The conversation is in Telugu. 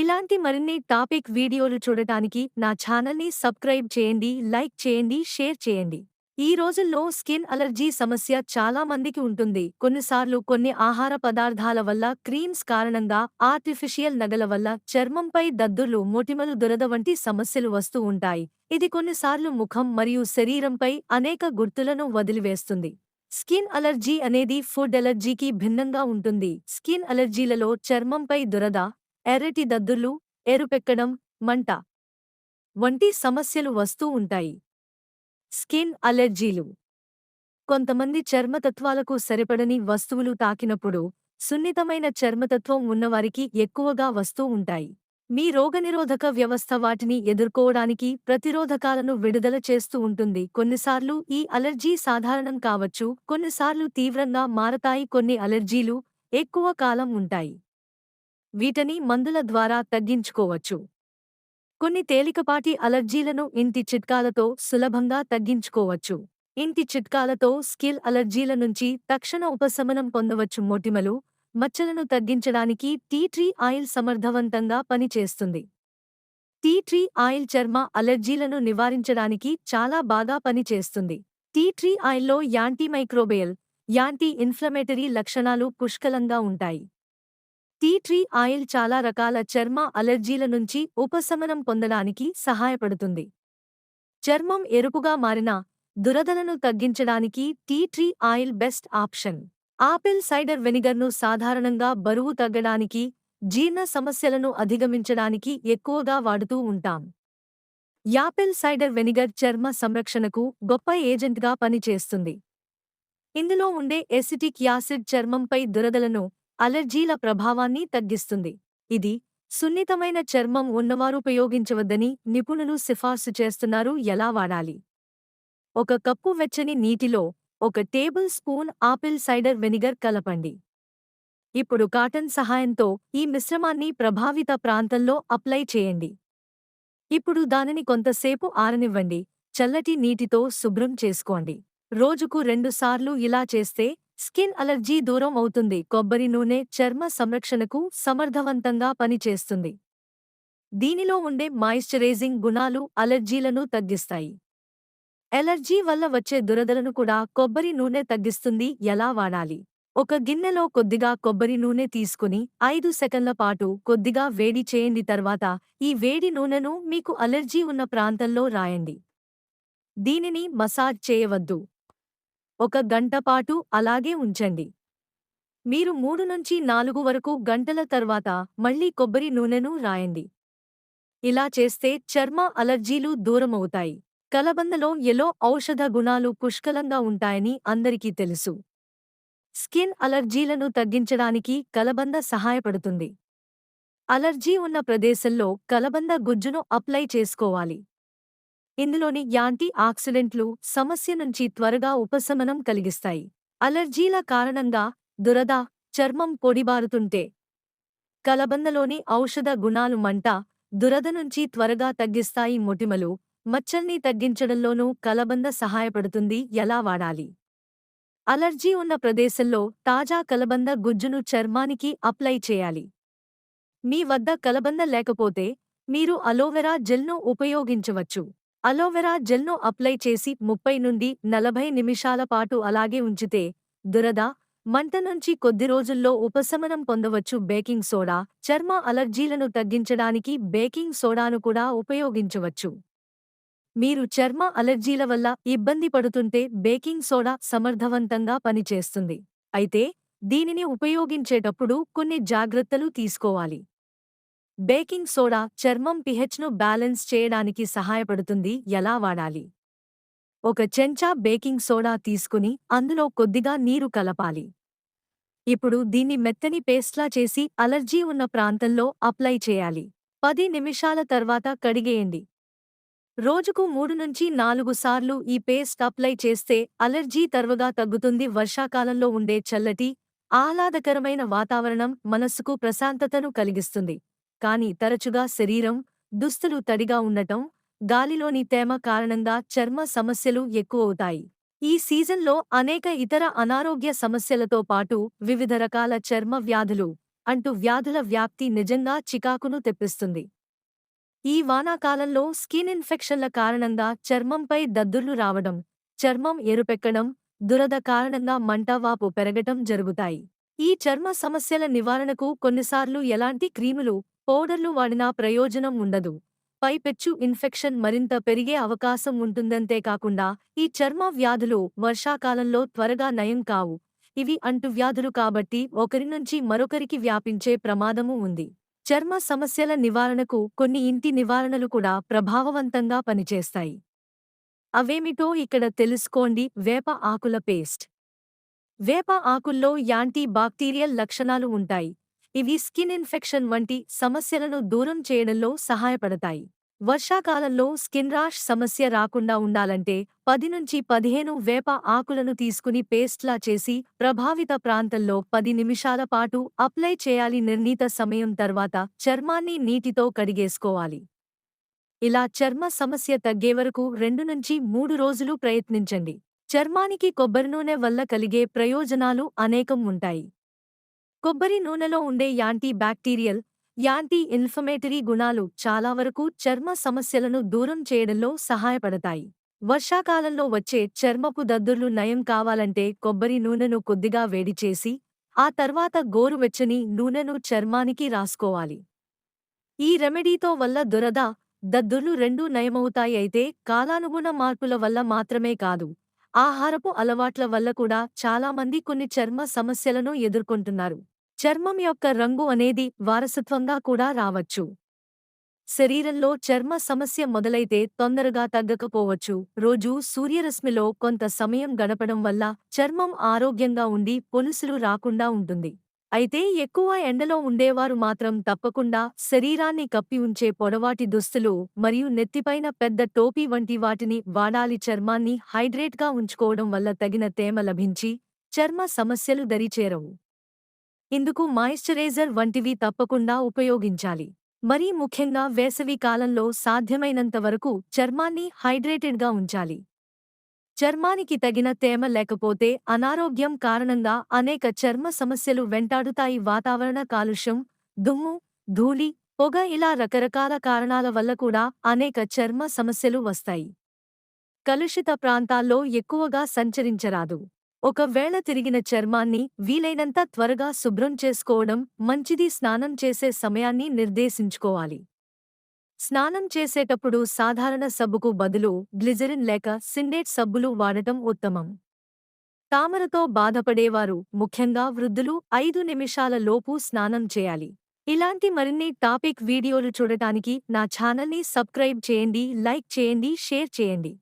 ఇలాంటి మరిన్ని టాపిక్ వీడియోలు చూడటానికి నా ఛానల్ని సబ్స్క్రైబ్ చేయండి లైక్ చేయండి షేర్ చేయండి. ఈ రోజుల్లో స్కిన్ అలర్జీ సమస్య చాలా మందికి ఉంటుంది. కొన్నిసార్లు కొన్ని ఆహార పదార్థాల వల్ల క్రీమ్స్ కారణంగా ఆర్టిఫిషియల్ నగల వల్ల చర్మంపై దద్దుర్లు మొటిమలు దురద వంటి సమస్యలు వస్తూ ఉంటాయి. ఇది కొన్నిసార్లు ముఖం మరియు శరీరంపై అనేక గుర్తులను వదిలివేస్తుంది. స్కిన్ అలర్జీ అనేది ఫుడ్ అలర్జీకి భిన్నంగా ఉంటుంది. స్కిన్ అలర్జీలలో చర్మంపై దురద ఎర్రటి దద్దుర్లు ఎరుపెక్కడం మంట వంటి సమస్యలు వస్తూ ఉంటాయి. స్కిన్ అలెర్జీలు. కొంతమంది చర్మతత్వాలకు సరిపడని వస్తువులు తాకినప్పుడు సున్నితమైన చర్మతత్వం ఉన్నవారికి ఎక్కువగా వస్తూ ఉంటాయి. మీ రోగనిరోధక వ్యవస్థ వాటిని ఎదుర్కోవడానికి ప్రతిరోధకాలను విడుదల చేస్తూ ఉంటుంది. కొన్నిసార్లు ఈ అలర్జీ సాధారణం కావచ్చు. కొన్నిసార్లు తీవ్రంగా మారతాయి. కొన్ని అలర్జీలు ఎక్కువ కాలం ఉంటాయి. వీటిని మందుల ద్వారా తగ్గించుకోవచ్చు. కొన్ని తేలికపాటి అలర్జీలను ఇంటి చిట్కాలతో సులభంగా తగ్గించుకోవచ్చు. ఇంటి చిట్కాలతో స్కిల్ అలర్జీల నుంచి తక్షణ ఉపశమనం పొందవచ్చు. మొటిమలు మచ్చలను తగ్గించడానికి టీ ట్రీ ఆయిల్ సమర్థవంతంగా పనిచేస్తుంది. టీ ట్రీ ఆయిల్ చర్మ అలర్జీలను నివారించడానికి చాలా బాగా పనిచేస్తుంది. టీ ట్రీ ఆయిల్లో యాంటీమైక్రోబియల్ యాంటీ ఇన్ఫ్లమేటరీ లక్షణాలు పుష్కలంగా ఉంటాయి. టీ ట్రీ ఆయిల్ చాలా రకాల చర్మ అలర్జీల నుంచి ఉపశమనం పొందడానికి సహాయపడుతుంది. చర్మం ఎరుపుగా మారిన దురదలను తగ్గించడానికి tea tree oil best option. Apple cider వెనిగర్ను సాధారణంగా బరువు తగ్గడానికి జీర్ణ సమస్యలను అధిగమించడానికి ఎక్కువగా వాడుతూ ఉంటాం. యాపిల్ సైడర్ వెనిగర్ చర్మ సంరక్షణకు గొప్ప ఏజెంట్గా పనిచేస్తుంది. ఇందులో ఉండే ఎసిటిక్ యాసిడ్ చర్మంపై దురదలను అలర్జీల ప్రభావాన్ని తగ్గిస్తుంది. ఇది సున్నితమైన చర్మం ఉన్నవారు ఉపయోగించవద్దని నిపుణులు సిఫార్సు చేస్తున్నారు. ఎలా వాడాలి? ఒక కప్పు వెచ్చని నీటిలో ఒక table spoon apple cider vinegar కలపండి. ఇప్పుడు కాటన్ సహాయంతో ఈ మిశ్రమాన్ని ప్రభావిత ప్రాంతంలో అప్లై చేయండి. ఇప్పుడు దానిని కొంతసేపు ఆరనివ్వండి. చల్లటి నీటితో శుభ్రం చేసుకోండి. రోజుకు రెండుసార్లు ఇలా చేస్తే స్కిన్ అలర్జీ దూరం అవుతుంది. కొబ్బరి నూనె చర్మ సంరక్షణకు సమర్థవంతంగా పనిచేస్తుంది. దీనిలో ఉండే మాయిశ్చరైజింగ్ గుణాలు అలర్జీలను తగ్గిస్తాయి. ఎలర్జీ వల్ల వచ్చే దురదలను కూడా కొబ్బరి నూనె తగ్గిస్తుంది. ఎలా వాడాలి? ఒక గిన్నెలో కొద్దిగా కొబ్బరి నూనె తీసుకుని ఐదు సెకన్ల పాటు కొద్దిగా వేడి చేయండి. తర్వాత ఈ వేడి నూనెను మీకు అలర్జీ ఉన్న ప్రాంతంలో రాయండి. దీనిని మసాజ్ చేయవద్దు. ఒక గంటపాటు అలాగే ఉంచండి. మీరు మూడు నుంచి నాలుగు వరకు గంటల తర్వాత మళ్ళీ కొబ్బరి నూనెను రాయండి. ఇలా చేస్తే చర్మ అలర్జీలు దూరమవుతాయి. కలబందలో ఎలో ఔషధ గుణాలు పుష్కలంగా ఉంటాయని అందరికీ తెలుసు. స్కిన్ అలర్జీలను తగ్గించడానికి కలబంద సహాయపడుతుంది. అలర్జీ ఉన్న ప్రదేశంలో కలబంద గుజ్జును అప్లై చేసుకోవాలి. ఇందులోని యాంటీ ఆక్సిడెంట్లు సమస్య నుంచి త్వరగా ఉపశమనం కలిగిస్తాయి. అలర్జీల కారణంగా దురద చర్మం పొడిబారుతుంటే కలబందలోని ఔషధ గుణాలు మంట దురద నుంచి త్వరగా తగ్గిస్తాయి. మొటిమలు మచ్చల్ని తగ్గించడంలోనూ కలబంద సహాయపడుతుంది. ఎలా వాడాలి? అలర్జీ ఉన్న ప్రదేశంలో తాజా కలబంద గుజ్జును చర్మానికి అప్లై చేయాలి. మీ వద్ద కలబంద లేకపోతే మీరు అలోవెరా జెల్ను ఉపయోగించవచ్చు. అలోవెరా జెల్ను అప్లై చేసి ముప్పై నుండి నలభై నిమిషాల పాటు అలాగే ఉంచితే దురద మంట నుంచి కొద్ది రోజుల్లో ఉపశమనం పొందవచ్చు. బేకింగ్ సోడా చర్మ అలర్జీలను తగ్గించడానికి బేకింగ్ సోడాను కూడా ఉపయోగించవచ్చు. మీరు చర్మ అలర్జీల వల్ల ఇబ్బంది పడుతుంటే బేకింగ్ సోడా సమర్థవంతంగా పనిచేస్తుంది. అయితే దీనిని ఉపయోగించేటప్పుడు కొన్ని జాగ్రత్తలు తీసుకోవాలి. బేకింగ్ సోడా చర్మం పిహెచ్ను బ్యాలెన్స్ చేయడానికి సహాయపడుతుంది. ఎలా వాడాలి? ఒక చెంచా బేకింగ్ సోడా తీసుకుని అందులో కొద్దిగా నీరు కలపాలి. ఇప్పుడు దీన్ని మెత్తని పేస్ట్లా చేసి అలర్జీ ఉన్న ప్రాంతంలో అప్లై చేయాలి. పది నిమిషాల తర్వాత కడిగేయండి. రోజుకు మూడు నుంచి నాలుగు సార్లు ఈ పేస్ట్ అప్లై చేస్తే అలర్జీ తరువుగా తగ్గుతుంది. వర్షాకాలంలో ఉండే చల్లటి ఆహ్లాదకరమైన వాతావరణం మనస్సుకు ప్రశాంతతను కలిగిస్తుంది. కాని తరచుగా శరీరం దుస్తులు తడిగా ఉండటం గాలిలోని తేమ కారణంగా చర్మ సమస్యలు ఎక్కువవుతాయి. ఈ సీజన్లో అనేక ఇతర అనారోగ్య సమస్యలతో పాటు వివిధ రకాల చర్మ వ్యాధులు అంటూ వ్యాధుల వ్యాప్తి నిజంగా చికాకును తెప్పిస్తుంది. ఈ వానాకాలంలో స్కిన్ ఇన్ఫెక్షన్ల కారణంగా చర్మంపై దద్దుర్లు రావడం చర్మం ఎరుపెక్కడం దురద కారణంగా మంటవాపు పెరగటం జరుగుతాయి. ఈ చర్మ సమస్యల నివారణకు కొన్నిసార్లు ఎలాంటి క్రీములు పౌడర్లు వాడినా ప్రయోజనం ఉండదు. పైపెచ్చు ఇన్ఫెక్షన్ మరింత పెరిగే అవకాశం ఉంటుందంతేకాకుండా ఈ చర్మ వ్యాధులు వర్షాకాలంలో త్వరగా నయం కావు. ఇవి అంటువ్యాధులు కాబట్టి ఒకరి నుంచి మరొకరికి వ్యాపించే ప్రమాదము ఉంది. చర్మ సమస్యల నివారణకు కొన్ని ఇంటి నివారణలు కూడా ప్రభావవంతంగా పనిచేస్తాయి. అవేమిటో ఇక్కడ తెలుసుకోండి. వేప ఆకుల పేస్ట్. వేప ఆకుల్లో యాంటీ బాక్టీరియల్ లక్షణాలు ఉంటాయి. ఇవి స్కిన్ ఇన్ఫెక్షన్ వంటి సమస్యలను దూరం చేయడంలో సహాయపడతాయి. వర్షాకాలంలో స్కిన్ రాష్ సమస్య రాకుండా ఉండాలంటే పది నుంచి పదిహేను వేప ఆకులను తీసుకుని పేస్ట్లా చేసి ప్రభావిత ప్రాంతంలో పది నిమిషాల పాటు అప్లై చేయాలి నిర్ణీత సమయం తర్వాత చర్మాన్ని నీటితో కడిగేసుకోవాలి. ఇలా చర్మ సమస్య తగ్గే వరకు రెండు నుంచి మూడు రోజులు ప్రయత్నించండి. చర్మానికి కొబ్బరి నూనె వల్ల కలిగే ప్రయోజనాలు అనేకం ఉంటాయి. కొబ్బరి నూనెలో ఉండే యాంటీ బ్యాక్టీరియల్ యాంటీ ఇన్ఫ్లమేటరీ గుణాలు చాలా వరకు చర్మ సమస్యలను దూరం చేయడంలో సహాయపడతాయి. వర్షాకాలంలో వచ్చే చర్మపు దద్దుర్లు నయం కావాలంటే కొబ్బరి నూనెను కొద్దిగా వేడి చేసి ఆ తర్వాత గోరువెచ్చని నూనెను చర్మానికి రాసుకోవాలి. ఈ రెమెడీతో వల్ల దురద దద్దుర్లు రెండూ నయమవుతాయి అయితే కాలానుగుణ మార్పుల వల్ల మాత్రమే కాదు. ఆహారపు అలవాట్ల వల్ల కూడా చాలామంది కొన్ని చర్మ సమస్యలను ఎదుర్కొంటున్నారు. చర్మం యొక్క రంగు అనేది వారసత్వంగా కూడా రావచ్చు. శరీరంలో చర్మ సమస్య మొదలైతే తొందరగా తగ్గకపోవచ్చు. రోజూ సూర్యరశ్మిలో కొంత సమయం గడపడం వల్ల చర్మం ఆరోగ్యంగా ఉండి పొలుసులు రాకుండా ఉంటుంది. అయితే ఎక్కువ ఎండలో ఉండేవారు మాత్రం తప్పకుండా శరీరాన్ని కప్పి ఉంచే పొడవాటి దుస్తులు మరియు నెత్తిపైన పెద్ద టోపీ వంటి వాటిని వాడాలి చర్మాన్ని హైడ్రేట్గా ఉంచుకోవడం వల్ల తగిన తేమ లభించి చర్మ సమస్యలు దరిచేరవు. ఇందుకు మాయిశ్చరైజర్ వంటివి తప్పకుండా ఉపయోగించాలి. మరీ ముఖ్యంగా వేసవి కాలంలో సాధ్యమైనంత వరకు చర్మాన్ని హైడ్రేటెడ్గా ఉంచాలి. చర్మానికి తగిన తేమ లేకపోతే అనారోగ్యం కారణంగా అనేక చర్మ సమస్యలు వెంటాడుతాయి. వాతావరణ కాలుష్యం దుమ్ము ధూళి పొగ ఇలా రకరకాల కారణాల వల్ల కూడా అనేక చర్మ సమస్యలు వస్తాయి. కలుషిత ప్రాంతాల్లో ఎక్కువగా సంచరించరాదు. ఒకవేళ తిరిగిన చర్మాన్ని వీలైనంత త్వరగా శుభ్రం చేసుకోవడం మంచిది. స్నానం చేసే సమయాన్ని నిర్దేశించుకోవాలి. స్నానం చేసేటప్పుడు సాధారణ సబ్బుకు బదులు గ్లిజరిన్ లేక సిండేట్ సబ్బులు వాడటం ఉత్తమం. తామరతో బాధపడేవారు ముఖ్యంగా వృద్ధులు ఐదు నిమిషాల లోపు స్నానం చేయాలి. ఇలాంటి మరిన్ని టాపిక్ వీడియోలు చూడటానికి నా ఛానల్ని సబ్స్క్రైబ్ చేయండి లైక్ చేయండి షేర్ చేయండి.